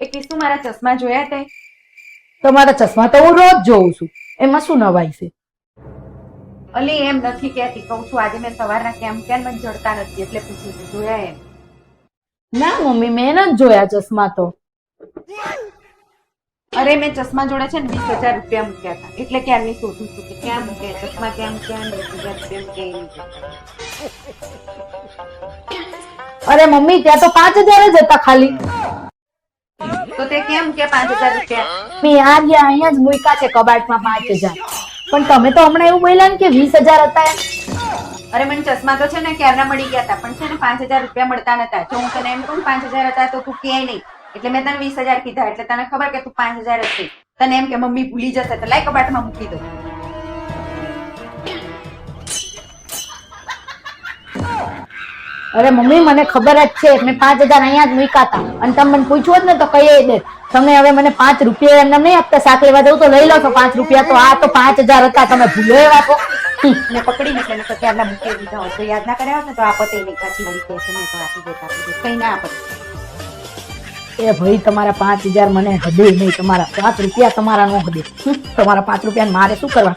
એ કિસ્સુ મારા ચશ્મા જોયા તે? તમારા ચશ્મા તો હું રોજ જોઉં છું. એમાં શું નવાઈ છે? અલી એમ નથી કહેતી. કહું છું આજે મેં સવારના કેમ કેમ મને જડતા નથી એટલે પૂછું છું જોયા એમ. ના મમ્મી મેં ન જોયા ચશ્મા તો. અરે મેં ચશ્મા જોડે છે ને વીસ હજાર રૂપિયા મૂક્યા હતા. એટલે ક્યારની શોધું છું કે ક્યાં મૂકે ચશ્મા ક્યાં મૂક્યા વીસ હજાર રૂપિયા મૂકે અરે મમ્મી ત્યાં તો પાંચ હજાર જ હતા ખાલી. તો તે કેમ કે પાંચ હજાર રૂપિયા? મેં આ રહ્યા અહીંયા જ મૂકા છે કબાટમાં પાંચ હજાર. પણ તમે તો હમણાં એવું બોલ્યા ને કે વીસ હજાર હતા અરે મને ચશ્મા તો છે ને ક્યારના મળી ગયા હતા પણ છે ને પાંચ હજાર રૂપિયા મળતા નતા. જો હું તને એમ કહું પાંચ હજાર હતા તો તું કે નહીં. એટલે મેં તને વીસ હજાર કીધા એટલે તને ખબર કે તું પાંચ હજાર જ તને એમ કે મમ્મી ભૂલી જશે તો લાય કબાટમાં મૂકી દો અરે મમ્મી મને ખબર જ છે મેં પાંચ હજાર અહીંયા જ મૂક્યા હતા. અને તમે મને પૂછ્યું જ ને તો કહીએ દે તમે હવે મને પાંચ રૂપિયા એમને નહીં આપતા શાક લેવા જવું તો લઈ લો છો પાંચ રૂપિયા. તો આ તો પાંચ હજાર હતા તમે ભૂલો એવા છો. મેં પકડી ને એટલે તો ક્યારના મૂકી દીધા તો યાદ ના કર્યા ને તો આપતે નહીં કાચી મળી કહેશે મેં તો આપી દેતા આપી કઈ ના આપત એ ભાઈ તમારા પાંચ હજાર મને હદે નહીં તમારા પાંચ રૂપિયા તમારા નો હદે. તમારા પાંચ રૂપિયા મારે શું કરવા.